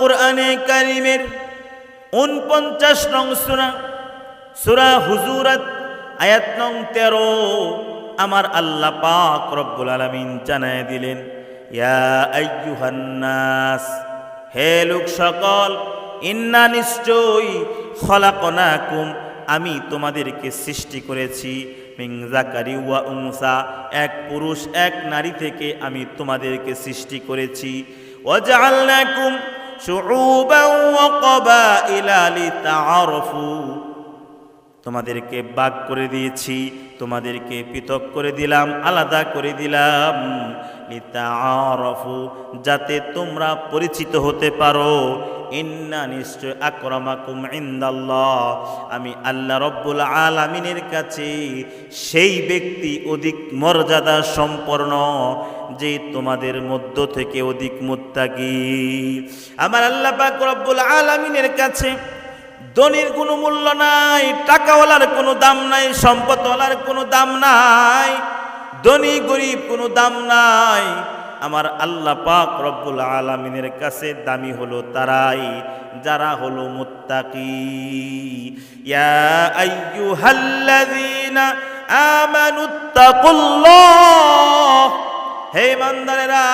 কোরআনে কারিমের উনপঞ্চাশ নং সুরা সুরা হুজুরাত, আয়াত নং তেরো, আমার আল্লাহ পাক রব্বুল আলামিন জানায় দিলেন হে লোক সকল, ইন্না নিশ্চয়ই খলাকনাকুম, আমি তোমাদেরকে সৃষ্টি করেছি মিং জাকারি ওয়া উনসা, এক পুরুষ, এক নারী থেকে আমি তোমাদেরকে সৃষ্টি করেছি ওয়াজআলনাকুম তোমাদেরকে বাগ করে দিয়েছি তোমাদেরকে পৃথক করে দিলাম আলাদা করে দিলাম। লিতাআরাফু, যাতে তোমরা পরিচিত হতে পারো। ইন্না নিশ্চয় আকরামাকুম ইন্দাল্লাহ। আমি আল্লাহ রব্বুল আলামিনের কাছে সেই ব্যক্তি অধিক মর্যাদা সম্পন্ন, যে তোমাদের মধ্য থেকে অধিক মুত্তাকি। আমার আল্লাহ পাক রব্বুল আলামিনের কাছে ধনির কোনো মূল্য নাই, টাকাওয়ালার কোনো দাম নাই, সম্পদওয়ালার কোনো দাম নাই। ধনী, গরিব কোনো দাম নাই। আমার আল্লাহ পাক রব্বুল আলমিনের কাছে দামি হলো তারাই, যারা হলো হে ইমানদারেরা,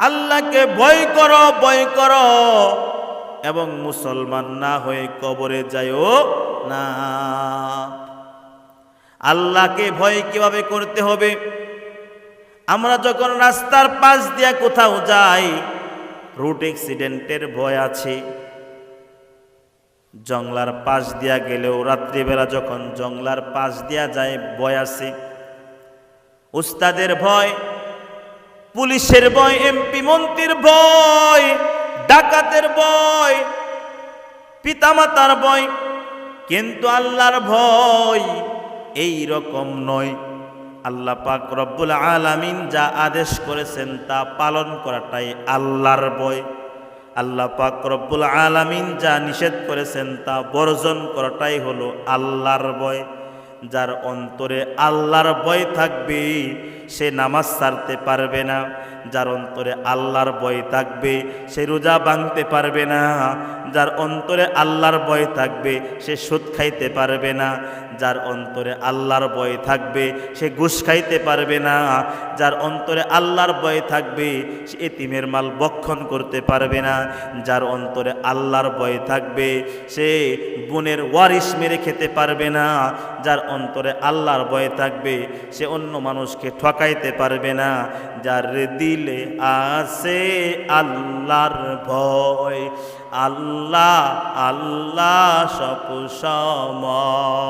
আল্লাহকে ভয় করো ভয় করো। এবং মুসলমান না হয়ে কবরে যায়ও না। আল্লাহকে ভয় কীভাবে করতে হবে? আমরা যখন রাস্তার পাশ দিয়া কোথাও যাই, রুট অ্যাক্সিডেন্টের ভয় আছে। জংলার পাশ দিয়া গেলেও রাত্রিবেলা যখন জংলার পাশ দিয়া যায়, ভয় আছে। উস্তাদের ভয়, পুলিশের ভয়, এমপি মন্ত্রীর ভয়, ডাকাতের ভয়, পিতামাতার ভয়, কিন্তু আল্লাহর ভয় এই রকম নয়। আল্লাহ পাক রব্বুল আলামিন যা আদেশ করেছেন তা পালন করাটাই আল্লাহর বয় আল্লাহ পাক রব্বুল আলামিন যা নিষেধ করেছেন তা বর্জন করাটাই হলো আল্লাহর ভয়। যার অন্তরে আল্লাহর ভয় থাকবে, সে নামাজ ছাড়তে পারবে না। যার অন্তরে আল্লাহর ভয় থাকবে, সে রোজা ভাঙতে পারবে না। যার অন্তরে আল্লাহর ভয় থাকবে, সে সুদ খাইতে পারবে না। যার অন্তরে আল্লাহর ভয় থাকবে, সে ঘুষ খাইতে পারবে না। যার অন্তরে আল্লাহর ভয় থাকবে, সে এতিমের মাল বক্ষণ করতে পারবে না। যার অন্তরে আল্লাহর ভয় থাকবে, সে বোনের ওয়ারিস মেরে খেতে পারবে না। যার অন্তরে আল্লাহর ভয় থাকবে, সে অন্য মানুষকে ঠকাইতে পারবে না। যার দিলে আছে আল্লাহর ভয়। আল্লাহ আল্লাহ সব সময়